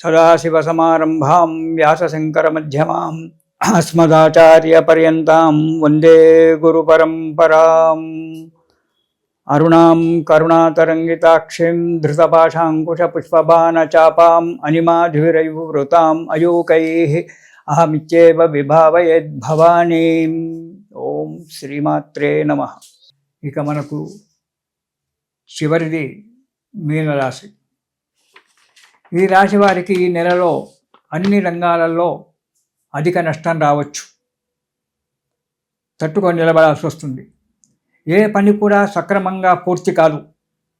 సదాశివసమారంభాం వ్యాసశంకరమధ్యమాం అస్మదాచార్యపర్యంతాం వందే గురుపరంపరాం అరుణాం కరుణాతరంగితాక్షిం ధృతపాశాంకుశపుష్పబాణచాపాం అనిమాధురైవృతాం అయూకైः అహమిత్యేవ విభావయేద్భవానీం ఓం శ్రీమాత్రే నమ ఇక మనకు చివరిది మీనరాశి ఈ రాశి వారికి ఈ నెలలో అన్ని రంగాలలో అధిక నష్టం రావచ్చు. తట్టుకొని నిలబడాల్సి వస్తుంది. ఏ పని కూడా సక్రమంగా పూర్తి కాదు.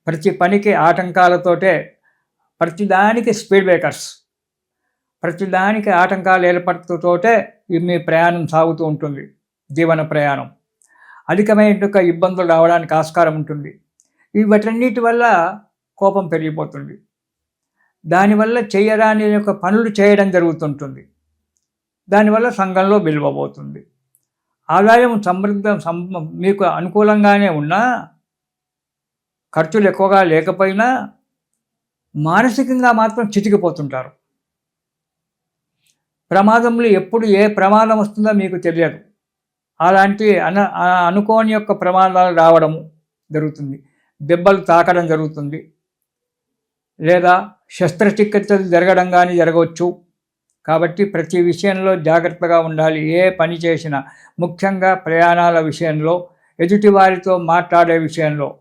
ప్రతి పనికి ఆటంకాలతోటే ప్రతిదానికి స్పీడ్ బ్రేకర్స్ ప్రతిదానికి ఆటంకాలు ఏర్పడుతూతోటే మీ ప్రయాణం సాగుతూ ఉంటుంది. జీవన ప్రయాణం. అధికమైన ఇబ్బందులు రావడానికి ఆస్కారం ఉంటుంది. వీటన్నిటి వల్ల కోపం పెరిగిపోతుంది. దానివల్ల చేయరాని యొక్క పనులు చేయడం జరుగుతుంటుంది. దానివల్ల సంఘంలో విలువబోతుంది. ఆదాయం సమృద్ధ సం మీకు అనుకూలంగానే ఉన్నా ఖర్చులు ఎక్కువగా లేకపోయినా మానసికంగా మాత్రం చితికిపోతుంటారు. ప్రమాదంలో ఎప్పుడు ఏ ప్రమాదం వస్తుందో మీకు తెలియదు. అలాంటి అన అనుకోని యొక్క ప్రమాదాలు రావడము జరుగుతుంది. దెబ్బలు తాకడం జరుగుతుంది. లేదా శస్త్రచికిత్సలు జరగడం కానీ జరగవచ్చు. కాబట్టి ప్రతి విషయంలో జాగ్రత్తగా ఉండాలి. ఏ పని చేసినా ముఖ్యంగా ప్రయాణాల విషయంలో ఎదుటివారితో మాట్లాడే విషయంలో.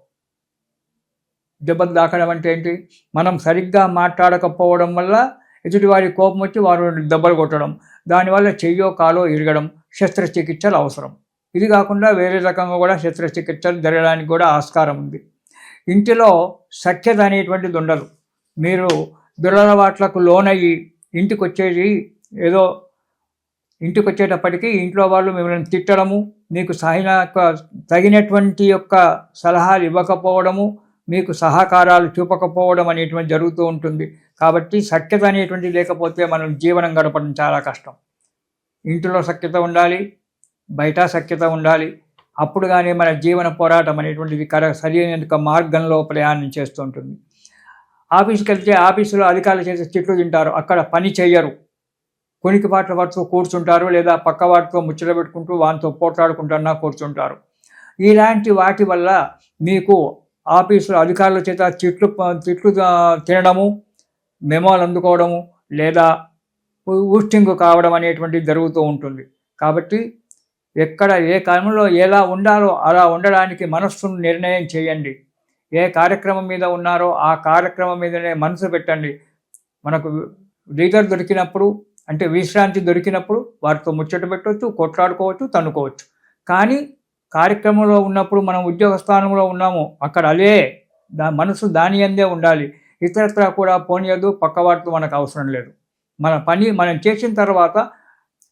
దెబ్బలు దాకడం అంటే ఏంటి? మనం సరిగ్గా మాట్లాడకపోవడం వల్ల ఎదుటివారి కోపం వచ్చి వారు దెబ్బలు కొట్టడం దానివల్ల చెయ్యో కాలో ఇరగడం శస్త్రచికిత్సలు అవసరం. ఇది కాకుండా వేరే రకంగా కూడా శస్త్రచికిత్సలు జరగడానికి కూడా ఆస్కారం ఉంది. ఇంటిలో సఖ్యత అనేటువంటిది ఉండదు. మీరు దురలవాట్లకు లోనయ్యి ఇంటికి వచ్చేది ఏదో ఇంటికి వచ్చేటప్పటికీ ఇంట్లో వాళ్ళు మిమ్మల్ని తిట్టడము మీకు సహిన తగినటువంటి యొక్క సలహాలు ఇవ్వకపోవడము మీకు సహకారాలు చూపకపోవడం అనేటువంటి జరుగుతూ ఉంటుంది. కాబట్టి సఖ్యత అనేటువంటి లేకపోతే మనం జీవనం గడపడం చాలా కష్టం. ఇంటిలో సఖ్యత ఉండాలి బయట సఖ్యత ఉండాలి. అప్పుడు కానీ మన జీవన పోరాటం అనేటువంటిది కర సరైన మార్గంలో ప్రయాణం చేస్తుంటుంది ఆఫీస్కి వెళ్తే ఆఫీసులో అధికారులు చేసే తిట్లు తింటారు. అక్కడ పని చేయరు కొనికి పాటలు వాటితో కూర్చుంటారు లేదా పక్క వాటితో ముచ్చట పెట్టుకుంటూ వాటితో పోట్లాడుకుంటున్నా కూర్చుంటారు. ఇలాంటి వాటి వల్ల మీకు ఆఫీసులో అధికారుల చేత తిట్లు తిట్లు తినడము మెమోలు అందుకోవడము లేదా ఊస్టింగ్ కావడం అనేటువంటిది జరుగుతూ ఉంటుంది. కాబట్టి ఎక్కడ ఏ కాలంలో ఎలా ఉండాలో అలా ఉండడానికి మనస్సును నిర్ణయం చేయండి. ఏ కార్యక్రమం మీద ఉన్నారో ఆ కార్యక్రమం మీదనే మనసు పెట్టండి. మనకు లీడర్ దొరికినప్పుడు అంటే విశ్రాంతి దొరికినప్పుడు వారితో ముచ్చట పెట్టవచ్చు కొట్లాడుకోవచ్చు తన్నుకోవచ్చు. కానీ కార్యక్రమంలో ఉన్నప్పుడు మనం ఉద్యోగ స్థానంలో ఉన్నాము అక్కడ అదే దా మనసు దాని అందే ఉండాలి. ఇతరత్ర కూడా పోనీయదు పక్కవాటితో మనకు అవసరం లేదు. మన పని మనం చేసిన తర్వాత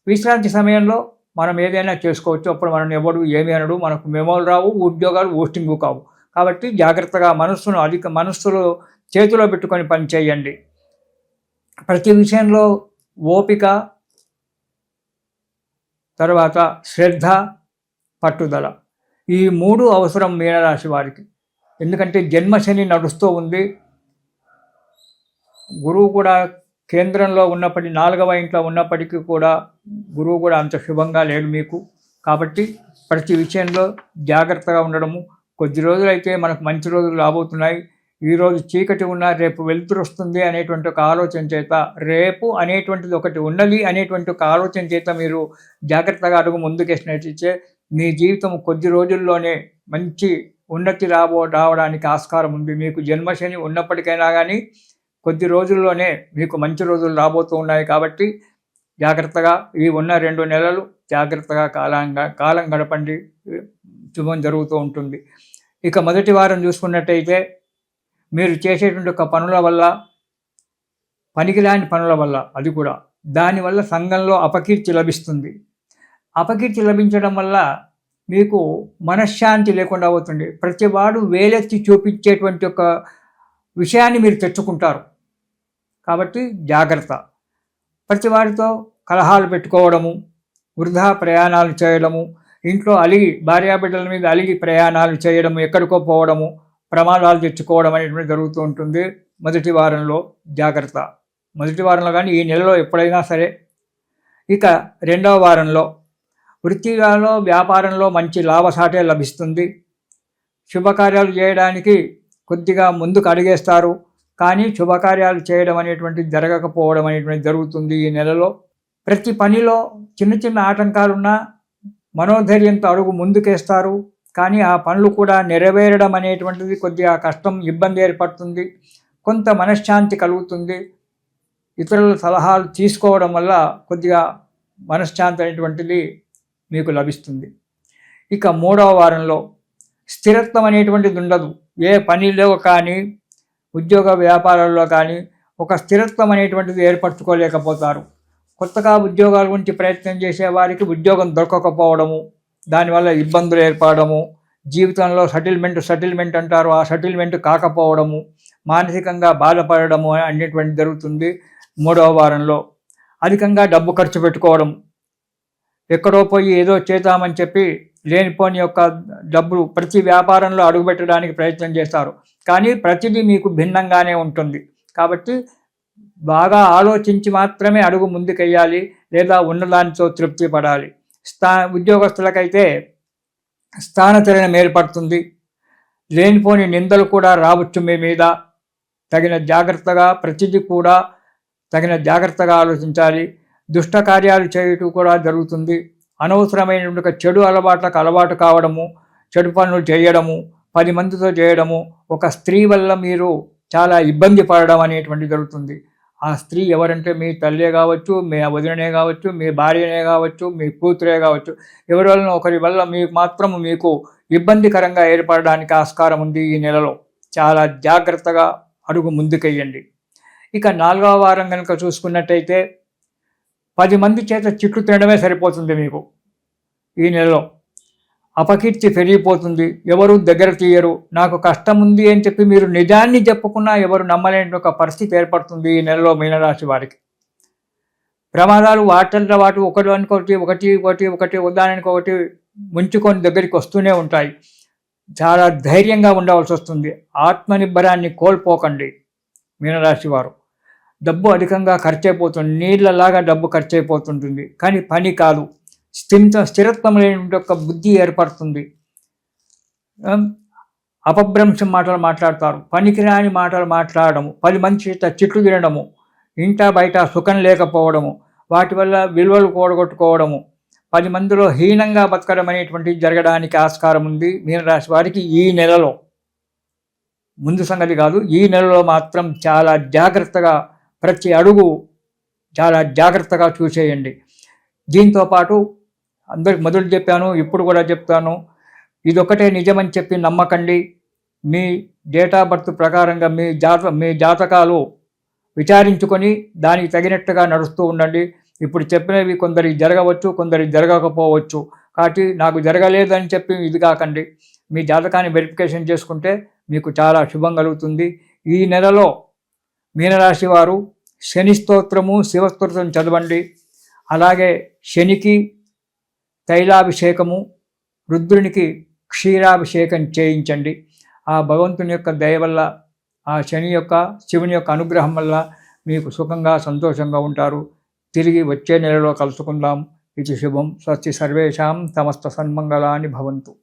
విశ్రాంతి సమయంలో మనం ఏదైనా చేసుకోవచ్చు. అప్పుడు మనం ఎవడు ఏమి అనడు మనకు మెమోలు రావు ఉద్యోగాలు ఓస్టింగ్ కావు. కాబట్టి జాగ్రత్తగా మనస్సును అధిక మనస్సులో చేతిలో పెట్టుకొని పని చేయండి. ప్రతి విషయంలో ఓపిక తర్వాత శ్రద్ధ పట్టుదల. ఈ మూడు అవసరం మీనరాశి వారికి. ఎందుకంటే జన్మశని నడుస్తూ ఉంది. గురువు కూడా కేంద్రంలో ఉన్నప్పటి నాలుగవ ఇంట్లో ఉన్నప్పటికీ కూడా గురువు కూడా అంత శుభంగా లేడు మీకు. కాబట్టి ప్రతి విషయంలో జాగ్రత్తగా ఉండడము కొద్ది రోజులైతే మనకు మంచి రోజులు రాబోతున్నాయి. ఈరోజు చీకటి ఉన్న రేపు వెలుతురు వస్తుంది అనేటువంటి ఒక ఆలోచన చేత రేపు అనేటువంటిది ఒకటి ఉన్నది అనేటువంటి ఒక ఆలోచన చేత మీరు జాగ్రత్తగా అడుగు ముందుకేసినట్లయితే మీ జీవితం కొద్ది రోజుల్లోనే మంచి ఉన్నతి రాబో రావడానికి ఆస్కారం ఉంది. మీకు జన్మశని ఉన్నప్పటికైనా కానీ కొద్ది రోజుల్లోనే మీకు మంచి రోజులు రాబోతూ ఉన్నాయి కాబట్టి జాగ్రత్తగా ఈ ఉన్న రెండు నెలలు జాగ్రత్తగా కాలంగా కాలం గడపండి. శుభం జరుగుతూ ఉంటుంది. ఇక మొదటి వారం చూసుకున్నట్టయితే మీరు చేసేటువంటి ఒక పనుల వల్ల పనికిరాని పనుల వల్ల అది కూడా. దానివల్ల సంఘంలో అపకీర్తి లభిస్తుంది. అపకీర్తి లభించడం వల్ల మీకు మనశ్శాంతి లేకుండా అవుతుంది ప్రతివాడు వేలెత్తి చూపించేటువంటి ఒక విషయాన్ని మీరు తెచ్చుకుంటారు. కాబట్టి జాగ్రత్త. ప్రతివాడితో కలహాలు పెట్టుకోవడము వృధా ప్రయాణాలు చేయడము ఇంట్లో అలిగి భార్యాబిడ్డల మీద అలిగి ప్రయాణాలు చేయడము ఎక్కడికో పోవడము ప్రమాదాలు తెచ్చుకోవడం అనేటువంటి జరుగుతూ ఉంటుంది మొదటి వారంలో. జాగ్రత్త. మొదటి వారంలో కానీ ఈ నెలలో ఎప్పుడైనా సరే. ఇక రెండవ వారంలో వృత్తిలో వ్యాపారంలో మంచి లాభసాటే లభిస్తుంది. శుభకార్యాలు చేయడానికి కొద్దిగా ముందుకు అడిగేస్తారు. కానీ శుభకార్యాలు చేయడం అనేటువంటిది జరగకపోవడం అనేటువంటి జరుగుతుంది ఈ నెలలో. ప్రతి పనిలో చిన్న చిన్న ఆటంకాలున్నా మనోధైర్యంతో అడుగు ముందుకేస్తారు. కానీ ఆ పనులు కూడా నెరవేరడం అనేటువంటిది కొద్దిగా కష్టం ఇబ్బంది ఏర్పడుతుంది. కొంత మనశ్శాంతి కలుగుతుంది. ఇతరుల సలహాలు తీసుకోవడం వల్ల కొద్దిగా మనశ్శాంతి అనేటువంటిది మీకు లభిస్తుంది. ఇక మూడవ వారంలో స్థిరత్వం అనేటువంటిది ఉండదు. ఏ పనిలో కానీ ఉద్యోగ వ్యాపారాల్లో కానీ ఒక స్థిరత్వం అనేటువంటిది ఏర్పరచుకోలేకపోతారు. కొత్తగా ఉద్యోగాల గురించి ప్రయత్నం చేసే వారికి ఉద్యోగం దొరకకపోవడము దానివల్ల ఇబ్బందులు ఏర్పడము జీవితంలో సెటిల్మెంట్ సెటిల్మెంట్ అంటారు ఆ సెటిల్మెంట్ కాకపోవడము మానసికంగా బాధపడము అనేటువంటి జరుగుతుంది మూడవ వారంలో. అధికంగా డబ్బు ఖర్చు పెట్టుకోవడం. ఎక్కడో పోయి ఏదో చేద్దామని చెప్పి లేనిపోని యొక్క డబ్బులు ప్రతి వ్యాపారంలో అడుగుపెట్టడానికి ప్రయత్నం చేస్తారు. కానీ ప్రతిదీ మీకు భిన్నంగానే ఉంటుంది. కాబట్టి బాగా ఆలోచించి మాత్రమే అడుగు ముందుకెయ్యాలి లేదా ఉన్నదానితో తృప్తి పడాలి స్థా ఉద్యోగస్తులకైతే స్థానచరణ మేలుపడుతుంది లేనిపోని నిందలు కూడా రావచ్చు మీ మీద. తగిన జాగ్రత్తగా ప్రతిదీ కూడా తగిన జాగ్రత్తగా ఆలోచించాలి. దుష్ట కార్యాలు చేయటం కూడా జరుగుతుంది. అనవసరమైన చెడు అలవాట్లకు అలవాటు కావడము చెడు పనులు చేయడము పది మందితో చేయడము ఒక స్త్రీ వల్ల మీరు చాలా ఇబ్బంది పడడం అనేటువంటి జరుగుతుంది. ఆ స్త్రీ ఎవరంటే మీ తల్లే కావచ్చు మీ వదిననే కావచ్చు మీ భార్యనే కావచ్చు మీ కూతురే కావచ్చు ఎవరి వలన ఒకరి వల్ల మీకు మాత్రం మీకు ఇబ్బందికరంగా ఏర్పడడానికి ఆస్కారం ఉంది ఈ నెలలో. చాలా జాగ్రత్తగా అడుగు ముందుకెయ్యండి. ఇక నాలుగవ వారం కనుక చూసుకున్నట్టయితే పది మంది చేత చిట్లు తినడమే సరిపోతుంది మీకు ఈ నెలలో. అపకీర్తి పెరిగిపోతుంది. ఎవరు దగ్గర తీయరు నాకు కష్టం ఉంది అని చెప్పి మీరు నిజాన్ని చెప్పుకున్నా ఎవరు నమ్మలేని ఒక పరిస్థితి ఏర్పడుతుంది ఈ నెలలో మీనరాశి వారికి. ప్రమాదాలు వార్తలతో వాటి ఒకటి అనుకోటి ఒకటి ఒకటి ఒకటి ఉదాహరణకి ఒకటి ముంచుకొని దగ్గరికి వస్తూనే ఉంటాయి. చాలా ధైర్యంగా ఉండవలసి వస్తుంది. ఆత్మనిర్భరాన్ని కోల్పోకండి మీనరాశి వారు. డబ్బు అధికంగా ఖర్చు అయిపోతుంది. నీళ్ళలాగా డబ్బు ఖర్చు అయిపోతుంటుంది కానీ పని కాదు. స్థిర స్థిరత్వం లేని యొక్క బుద్ధి ఏర్పడుతుంది. అపభ్రంశం మాటలు మాట్లాడతారు. పనికిరాని మాటలు మాట్లాడము. పది మంచి చిట్లు తినడము. ఇంట బయట సుఖం లేకపోవడము. వాటి వల్ల విలువలు కూడగొట్టుకోవడము. పది మందిలో హీనంగా బతకడం అనేటువంటిది జరగడానికి ఆస్కారం ఉంది. మీనరాశి వారికి ఈ నెలలో. ముందు సంగతి కాదు ఈ నెలలో మాత్రం చాలా జాగ్రత్తగా ప్రతి అడుగు చాలా జాగ్రత్తగా చూసేయండి. దీంతోపాటు అందరికి మొదలు చెప్పాను ఇప్పుడు కూడా చెప్తాను ఇదొక్కటే నిజమని చెప్పి నమ్మకండి. మీ డేట్ ఆఫ్ బర్త్ ప్రకారంగా మీ జాత మీ జాతకాలు విచారించుకొని దానికి తగినట్టుగా నడుస్తూ ఉండండి. ఇప్పుడు చెప్పినవి కొందరికి జరగవచ్చు కొందరికి జరగకపోవచ్చు. కాబట్టి నాకు జరగలేదని చెప్పి ఇది కాకండి. మీ జాతకాన్ని వెరిఫికేషన్ చేసుకుంటే మీకు చాలా శుభం కలుగుతుంది. ఈ నెలలో మీనరాశి వారు శని స్తోత్రము శివస్తోత్రం చదవండి. అలాగే శనికి తైలాభిషేకము రుద్రునికి క్షీరాభిషేకం చేయించండి. ఆ భగవంతుని యొక్క దయ వల్ల ఆ శని యొక్క శివుని యొక్క అనుగ్రహం వల్ల మీకు సుఖంగా సంతోషంగా ఉంటారు. తిరిగి వచ్చే నెలలో కలుసుకుందాం. ఇది శుభం. స్వస్తి సర్వేషాం. సమస్త సన్మంగళాన్ని భవంతు.